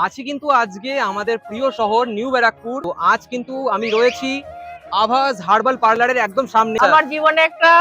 আছি কিন্তু আজকে আমাদের প্রিয় শহর নিউ ব্যারাকপুর। আজ কিন্তু আমি রয়েছি আভাস হার্বাল পার্লারের একদম সামনে আমার জীবনে একটা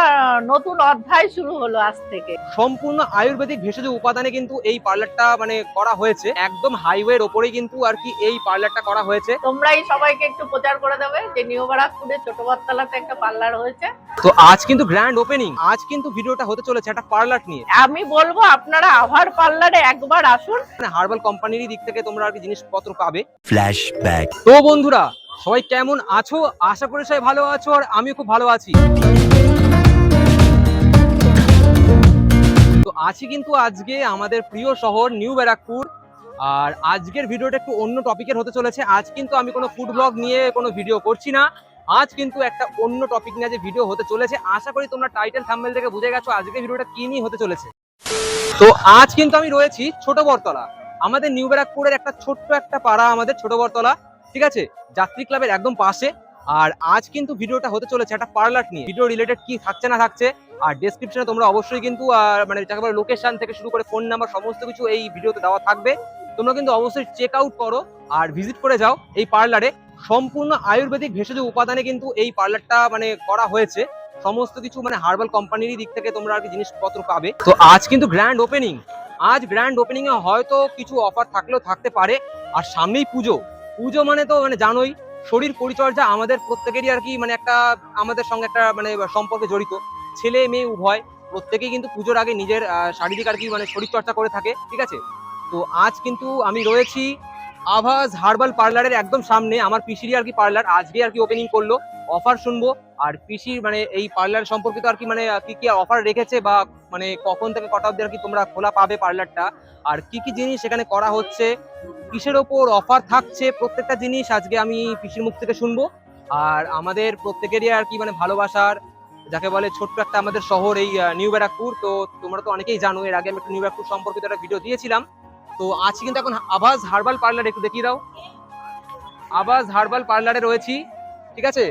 নতুন অধ্যায় শুরু হলো আজ থেকে। সম্পূর্ণ আয়ুর্বেদিক ভেষজ উপাদানে কিন্তু এই পার্লারটা মানে করা হয়েছে। একদম হাইওয়ের ওপরেই কিন্তু আর কি এই পার্লারটা করা হয়েছে। তোমরাই সবাইকে একটু প্রচার করে দেবে যে নিউ বারাকপুরে ছোট বটতলাতে একটা পার্লার হয়েছে। তো আজ কিন্তু গ্র্যান্ড ওপেনিং আজ কিন্তু ভিডিওটা হতে চলেছে একটা পার্লার নিয়ে। আমি বলব আপনারা আভার পার্লারে একবার আসুন। মানে হার্বাল কোম্পানিরই দিক থেকে তোমরা আর কি জিনিসপত্র পাবে। Flashback. তো বন্ধুরা সবাই কেমন আছো? আশা করি সবাই ভালো আছো আর আমিও খুব ভালো আছি। তো আছি কিন্তু আজকে আমাদের প্রিয় শহর নিউ ব্যারাকপুর। আর আজকের ভিডিওটা একটু অন্য টপিকের হতে চলেছে। আজ কিন্তু আমি কোনো ফুড ব্লগ নিয়ে কোনো ভিডিও করছি না। আজ কিন্তু একটা অন্য টপিক নিয়ে যে ভিডিও হতে চলেছে। আশা করি তোমরা টাইটেল থাম্বনেল থেকে বুঝে গেছো আজকের ভিডিওটা কি নিয়ে হতে চলেছে। তো আজ কিন্তু আমি রয়েছি ছোট বরতলা আমাদের নিউ ব্যারাকপুরের একটা ছোট্ট একটা পাড়া, আমাদের ছোট বরতলা ঠিক আছে? যাত্রী ক্লাবের একদম পাশে। আর আজ কিন্তু ভিডিওটা হতে চলেছে একটা পার্লার নিয়ে। ভিডিও রিলেটেড কি থাকছে না থাকছে, আর ডেসক্রিপশনে তোমরা অবশ্যই কিন্তু মানে যাকে লোকেশন থেকে শুরু করে ফোন নাম্বার সমস্ত কিছু এই ভিডিওতে দেওয়া থাকবে। তোমরা কিন্তু অবশ্যই চেক আউট করো আর ভিজিট করে যাও এই পার্লারে সম্পূর্ণ আয়ুর্বেদিক ভেষজ উপাদানে কিন্তু এই পার্লারটা মানে করা হয়েছে। সমস্ত কিছু মানে হার্বাল কোম্পানিরই দিক থেকে তোমরা আর কি জিনিসপত্র পাবে। তো আজ কিন্তু গ্র্যান্ড ওপেনিং আজ গ্র্যান্ড ওপেনিং এ হয়তো কিছু অফার থাকলেও থাকতে পারে। আর সামনেই পুজো। পুজো মানে তো মানে জানোই, শরীর পরিচর্যা আমাদের প্রত্যেকেরই আর কি মানে একটা, আমাদের সঙ্গে একটা মানে সম্পর্কে জড়িত। ছেলে, মেয়ে, উভয়, প্রত্যেকেই কিন্তু পুজোর আগে নিজের শারীরিক আর কি মানে শরীরচর্চা করে থাকে, ঠিক আছে? তো আজ কিন্তু আমি রয়েছি আভাস হার্বাল পার্লারের একদম সামনে, আমার পিসিরি আর কি পার্লার আজকে আর কি ওপেনিং করল। অফার শুনব। আর পিসির মানে এই পার্লার সম্পর্কিত আর কি মানে কি কি অফার রেখেছে বা মানে কখন থেকে কটা অব্দি আর কি তোমরা খোলা পাবে পার্লারটা আর কি কি জিনিস সেখানে করা হচ্ছে? কিসের ওপর অফার থাকছে? প্রত্যেকটা জিনিস আজকে আমি পিসির মুখ থেকে শুনব। আর আমাদের প্রত্যেকেরই আর কি মানে ভালোবাসার, যাকে বলে ছোট্ট একটা আমাদের শহর এই নিউ ব্যারাকপুর। তো তোমরা তো অনেকেই জানো, এর আগে আমি একটা নিউ ব্যারাকপুর সম্পর্কিত একটা ভিডিও দিয়েছিলাম। তো আজকে কিন্তু এখন আবাস হার্বাল পার্লার একটু দেখিয়ে দাও। আবাস হার্বাল পার্লারে রয়েছি, ঠিক আছে?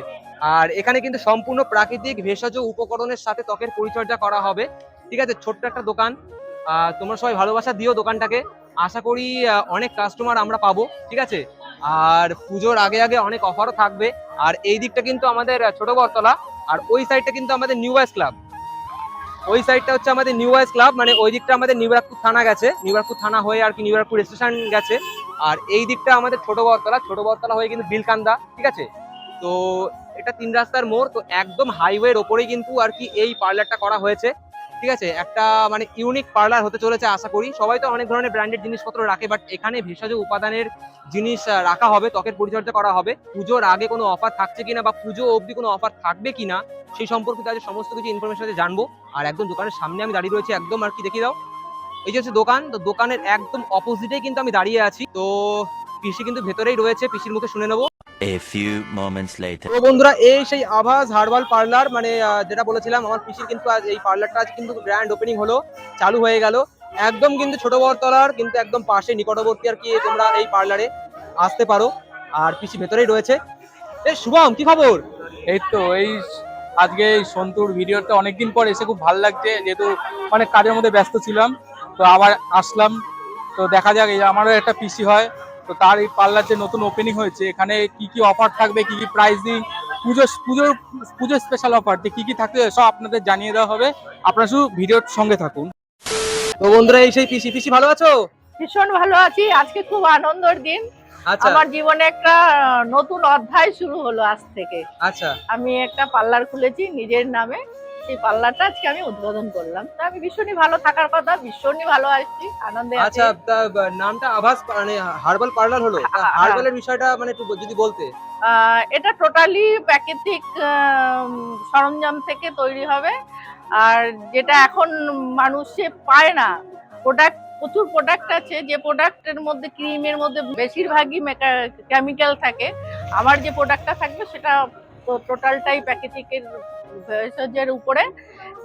আর এখানে কিন্তু সম্পূর্ণ প্রাকৃতিক ভেষজ উপকরণের সাথে ত্বকের পরিচর্যা করা হবে। ঠিক আছে, ছোট্ট একটা দোকান। তোমরা সবাই ভালোবাসা দিও দোকানটাকে। আশা করি অনেক কাস্টমার আমরা পাবো, ঠিক আছে? আর পুজোর আগে আগে অনেক অফারও থাকবে। আর এই দিকটা কিন্তু আমাদের ছোট বরতলা আর ওই সাইডটা কিন্তু আমাদের নিউ ওয়াইস ক্লাব ওই সাইডটা হচ্ছে আমাদের নিউ ওয়াইস ক্লাব মানে ওই দিকটা আমাদের নিউরাকপুর থানা গেছে। নিউরাকপুর থানা হয়ে আর কি নিউরাকপুর স্টেশন গেছে। আর এই দিকটা আমাদের ছোট বরতলা ছোট বরতলা হয়ে কিন্তু বিলকান্দা ঠিক আছে? তো এটা তিন রাস্তার মোড়, তো একদম হাইওয়ের ওপরেই কিন্তু আর কি এই পার্লারটা করা হয়েছে। ঠিক আছে? একটা মানে ইউনিক পার্লার হতে চলেছে আশা করি। সবাই তো অনেক ধরনের ব্র্যান্ডেড জিনিসপত্র রাখে বাট এখানে ভেষজ উপাদানের জিনিস রাখা হবে, ত্বকের পরিচর্যা করা হবে। পুজোর আগে কোনো অফার থাকছে কিনা বা পুজো অবধি কোনো অফার থাকবে কিনা, সেই সম্পর্কিত আজ সমস্ত কিছু ইনফরমেশন আছে জানব। আর একদম দোকানের সামনে আমি দাঁড়িয়ে রয়েছি, একদম আর কি দেখিয়ে দাও। এই যে হচ্ছে দোকান, তো দোকানের একদম অপোজিটেই কিন্তু আমি দাঁড়িয়ে আছি। তো পিসি কিন্তু ভেতরেই রয়েছে, পিসির মুখে শুনে নেব। A few moments later. তো বন্ধুরা এই সেই আভাস হার্বাল পার্লার মানে যেটা বলেছিলাম আমার পিসির কিন্তু আজ এই পার্লারটা আজ কিন্তু গ্র্যান্ড ওপেনিং হলো চালু হয়ে গেল। একদম কিন্তু ছোট বরতলার কিন্তু একদম পাশে নিকটবর্তী আর কি তোমরা এই পার্লারে আসতে পারো আর পিসি ভেতরেই রয়েছে। এ শুভম কি খবর? এই তো এই আজকে এই সন্তুর ভিডিওতে অনেকদিন পর এসে খুব ভালো লাগছে যেহেতু অনেক কাজের মধ্যে ব্যস্ত ছিলাম তো আবার আসলাম। তো দেখা যাক এই আমারও একটা পিসি হয় তো তার এই পার্লার যে নতুন ওপেনিং হয়েছে এখানে কি কি অফার থাকবে কি কি প্রাইসিং পুজো পুজোর পুজোর স্পেশাল অফার কি কি থাকবে সব আপনাদের জানিয়ে দেওয়া হবে। আপনারা শুধু ভিডিওর সঙ্গে থাকুন। তো বন্ধুরা এই সেই পিসি পিসি ভালো আছো? ভীষণ ভালো আছি। আজকে খুব আনন্দের দিন। আচ্ছা। আমার জীবনে একটা নতুন অধ্যায় শুরু হলো আজ থেকে। আচ্ছা। আমি একটা পার্লার খুলেছি নিজের নামে। সেই পার্লারটা আজকে আমি উদ্বোধন করলাম। তো আমি ভীষণই ভালো থাকার কথা ভীষণই ভালো আছি আনন্দে আছি। আচ্ছা নামটা আভাস মানে হার্বাল পার্লার হলো। হ্যাঁ, হ্যাঁ। হার্বালের বিষয়টা মানে একটু যদি বলতে। এটা টোটালি প্রাকৃতিক সরঞ্জাম থেকে তৈরি হবে। আর যেটা এখন মানুষে পায় না প্রোডাক্ট প্রচুর প্রোডাক্ট আছে। যে প্রোডাক্টের মধ্যে ক্রিমের মধ্যে বেশিরভাগই কেমিক্যাল থাকে। আমার যে প্রোডাক্টটা থাকবে সেটা টোটালটাই প্রাকৃতিকের ভেষজের উপরে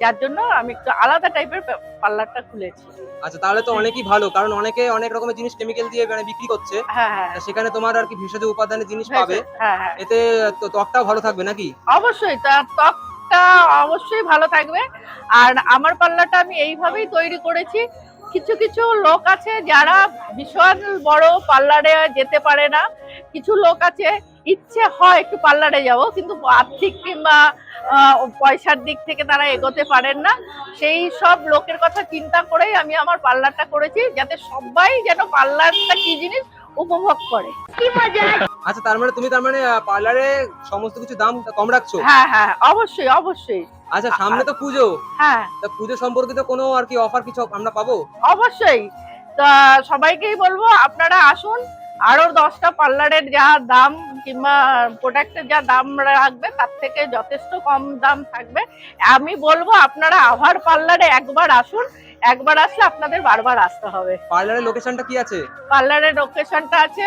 যার জন্য আমি একটু আলাদা টাইপের পার্লারটা খুলেছি। আচ্ছা তাহলে তো অনেকই ভালো কারণ অনেকে অনেক রকমের জিনিস কেমিক্যাল দিয়ে মানে বিক্রি করছে। হ্যাঁ হ্যাঁ। সেখানে তোমার আর কি ভেষজ উপাদানের জিনিস পাবে। হ্যাঁ হ্যাঁ। এতে তো ত্বকটাও ভালো থাকবে নাকি? অবশ্যই তার ত্বকটা অবশ্যই ভালো থাকবে। আর আমার পার্লারটা আমি এইভাবেই তৈরি করেছি। কিছু কিছু লোক আছে যারা ভীষণ বড় পার্লারে যেতে পারে না। কিছু লোক আছে ইচ্ছে হয় একটু পার্লারে যাব কিন্তু আর্থিক কিংবা আহ, পয়সার দিক থেকে তারা এগোতে পারেন না। সেই সব লোকের কথা চিন্তা করেই আমি আমার পার্লারটা করেছি যাতে সবাই যেন পার্লারটা কি জিনিস উপভোগ করে। আচ্ছা তার মানে তুমি তার মানে পার্লারে সমস্ত কিছু দাম কম রাখছো? হ্যাঁ হ্যাঁ অবশ্যই অবশ্যই। আচ্ছা সামনে তো পুজো। হ্যাঁ। তা পুজো সম্পর্কিত কোনো আর কি অফার কিছু আমরা পাবো? অবশ্যই। তা সবাইকেই বলব আপনারা আসুন আরও দশটা পার্লারের যা দাম কিংবা প্রোডাক্টের যা দাম রাখবে তার থেকে যথেষ্ট কম দাম থাকবে। আমি বলব আপনারা আভার পার্লারে একবার আসুন একবার আসলে আপনাদের বারবার আসতে হবে। পার্লারের লোকেশনটা কি আছে? পার্লারের লোকেশনটা আছে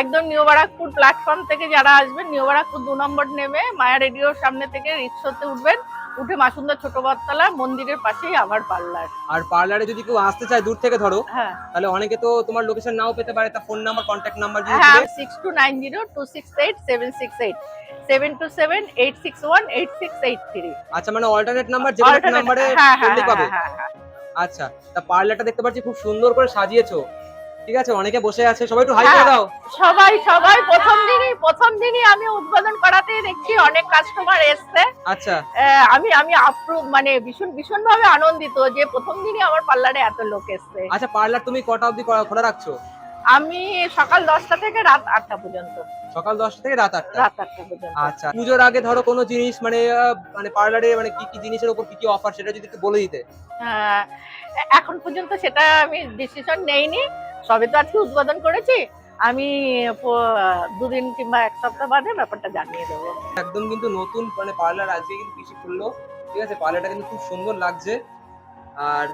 একদম নিউ বারাকপুর প্ল্যাটফর্ম থেকে যারা আসবেন নিউ বারাকপুর দু নম্বর নেমে মায়া রেডিওর সামনে থেকে রিক্সাতে উঠবেন। উঠে মাসুন্দর ছোট বটতলা মন্দিরের পাশেই আবার পার্লার। আর পার্লারে যদি কেউ আসতে চায় দূর থেকে ধরো হ্যাঁ। তাহলে অনেকে তো তোমার লোকেশন নাও পেতে পারে তা ফোন নাম্বার কন্ট্যাক্ট নাম্বার যদি হ্যাঁ six two nine zero two six eight seven six eight seven two seven eight six one eight six eight three আচ্ছা মানে অল্টারনেট নাম্বার যে নাম্বারে হ্যাঁ হ্যাঁ হ্যাঁ। আচ্ছা তা পার্লারটা দেখতে পাচ্ছি খুব সুন্দর করে সাজিয়েছো। ঠিক আছে অনেকে বসে আছে সবাই একটু হাই হ্যাঁ। করে দাও। সবাই সবাই প্রথম দিনই প্রথম দিনই আমি উদ্বোধন করাতেই দেখছি অনেক কাস্টমার এসছে। আচ্ছা। আমি আমি আপ্রুভ মানে ভীষণ ভীষণ ভাবে আনন্দিত যে প্রথম দিনই আমার পার্লারে এত লোক এসছে। আচ্ছা পার্লার তুমি কটা অবধি খোলা- রাখছো? আমি সকাল দশটা থেকে রাত আটটা পর্যন্ত। সকাল দশটা থেকে রাত আটটা? রাত আটটা পর্যন্ত। আচ্ছা পুজোর আগে ধরো কোনো জিনিস মানে মানে পার্লারে মানে কি কি জিনিসের উপর কি কি অফার সেটা যদি একটু বলে দিতে। আহ, এখন পর্যন্ত সেটা আমি ডিসিশন নেইনি। সবে তো আজকে উদ্বোধন করেছি আমি দুদিন কিংবা এক সপ্তাহ বাদে ব্যাপারটা জানিয়ে দেবো। একদম কিন্তু নতুন মানে পার্লার আজকে কিন্তু পিসি খুললো ঠিক আছে? পার্লারটা কিন্তু খুব সুন্দর লাগছে। আর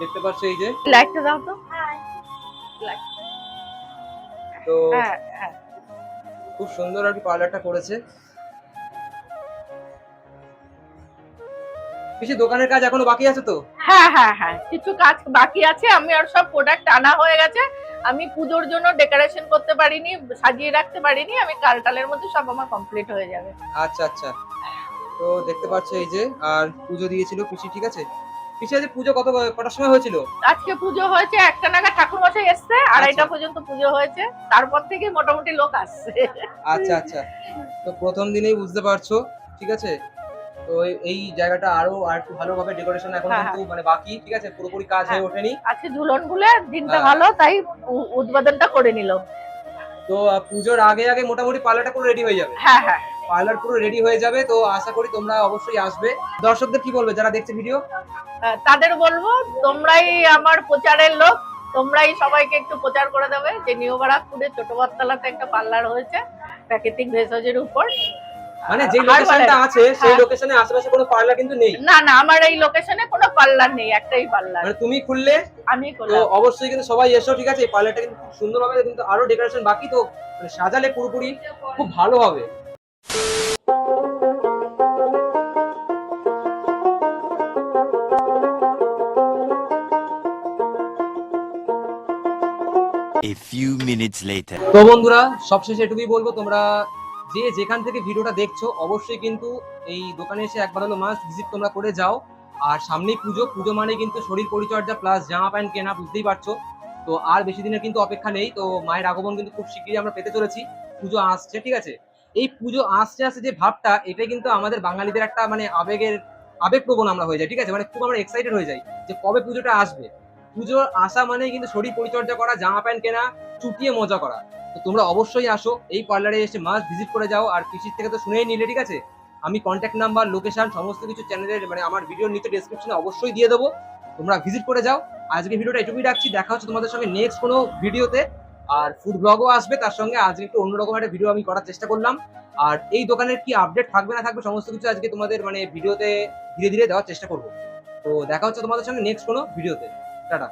দেখতে পাচ্ছ এই যে। লাইটটা দাও তো। তো হ্যাঁ হ্যাঁ। খুব সুন্দর আর কি পার্লারটা করেছে। পিসি দোকানের কাজ এখনও বাকি আছে তো? হ্যাঁ হ্যাঁ হ্যাঁ কিছু কাজ বাকি আছে আমি আর সব প্রোডাক্ট আনা হয়ে গেছে। আমি পুজোর জন্য ডেকোরেশন করতে পারিনি সাজিয়ে রাখতে পারিনি আমি কালটালের মধ্যে সব আমার কমপ্লিট হয়ে যাবে। আচ্ছা আচ্ছা। তো দেখতে পাচ্ছ এই যে আর পুজো দিয়েছিল পিসি ঠিক আছে? পিসি আজ পুজো কত কটার সময় হয়েছিল? আজকে পুজো হয়েছে একটা নাগাদ ঠাকুর মশাই এসছে আড়াইটা পর্যন্ত পুজো হয়েছে তারপর থেকে মোটামুটি লোক আসছে। আচ্ছা আচ্ছা। তো প্রথম দিনেই বুঝতে পারছ ঠিক আছে? তো এই- জায়গাটা আরও আর একটু ভালোভাবে ডেকোরেশন এখন হ্যাঁ, কিন্তু মানে বাকি ঠিক আছে? পুরোপুরি কাজ হয়ে ওঠেনি। আজকে ঝুলন বলে দিনটা হ্যাঁ। ভালো তাই উদ্বোধনটা করে নিল। তো পুজোর আগে আগে মোটামুটি পার্লারটা পুরো রেডি হয়ে যাবে। হ্যাঁ হ্যাঁ। পার্লার পুরো রেডি হয়ে যাবে তো আশা করি তোমরা অবশ্যই আসবে। দর্শকদের কি বলবে? যারা দেখছে ভিডিও তাদের বলব তোমরাই আমার প্রচারের লোক তোমরাই সবাইকে একটু প্রচার করে দেবে যে নিউ বারাকপুরে ছোট বটতলাতে একটা পার্লার হয়েছে প্রাকৃতিক ভেষজের উপর। মানে যে লোকেশনটা আছে সেই হ্যাঁ। লোকেশনে আশেপাশে কোনো পার্লার কিন্তু নেই? না না আমার এই লোকেশনে কোনো পার্লার নেই একটাই পার্লার। মানে তুমি খুললে? আমি তো অবশ্যই কিন্তু সবাই এসো ঠিক আছে? এই পার্লারটা কিন্তু খুব সুন্দর হবে কিন্তু আরও ডেকোরেশন বাকি তো মানে সাজালে পুরোপুরি খুব ভালো হবে। A few minutes later. তো বন্ধুরা সবশেষে এটুকুই বলব তোমরা যে যেখান থেকে ভিডিওটা দেখছ, অবশ্যই কিন্তু এই দোকানে এসে একবার হলো মাস্ট ভিজিট তোমরা করে যাও। আর সামনেই পুজো পুজো মানে কিন্তু শরীর পরিচর্যা প্লাস জামা প্যান্ট কেনা, বুঝতেই পারছ। তো আর বেশি দিনের কিন্তু অপেক্ষা নেই। তো মায়ের আগমন কিন্তু খুব শীঘ্রই আমরা পেতে চলেছি। পুজো আসছে, ঠিক আছে? এই পুজো আসছে আসছে যে ভাবটা, এটাই কিন্তু আমাদের বাঙালিদের একটা মানে আবেগের, আবেগপ্রবণ আমরা হয়ে যাই, ঠিক আছে? মানে খুব আমরা এক্সাইটেড হয়ে যাই যে কবে পুজোটা আসবে। পুজোর আসা মানে কিন্তু শরীর পরিচর্যা করা, জামা প্যান্ট কেনা, চুটিয়ে মজা করা। তো তোমরা অবশ্যই আসো, এই পার্লারে এসে মাস্ট ভিজিট করে যাও, আর পিসির থেকে তো শুনেই নিলে, ঠিক আছে? আমি কন্ট্যাক্ট নাম্বার লোকেশন সমস্ত কিছু চ্যানেলের মানে আমার ভিডিওর নিচে ডেসক্রিপশনে অবশ্যই দিয়ে দেবো। তোমরা ভিজিট করে যাও। আজকে ভিডিওটা এটুকুই রাখছি, দেখা হচ্ছে তোমাদের সঙ্গে নেক্সট কোনো ভিডিওতে আর ফুড ব্লগও আসবে, তার সঙ্গে আজকে একটু অন্যরকম একটা ভিডিও আমি করার চেষ্টা করলাম। আর এই দোকানের কি আপডেট থাকবে না থাকবে, সমস্ত কিছু আজকে তোমাদের মানে ভিডিওতে ধীরে ধীরে দেওয়ার চেষ্টা করব। তো দেখা হচ্ছে তোমাদের সঙ্গে নেক্সট কোনো ভিডিওতে টাটা।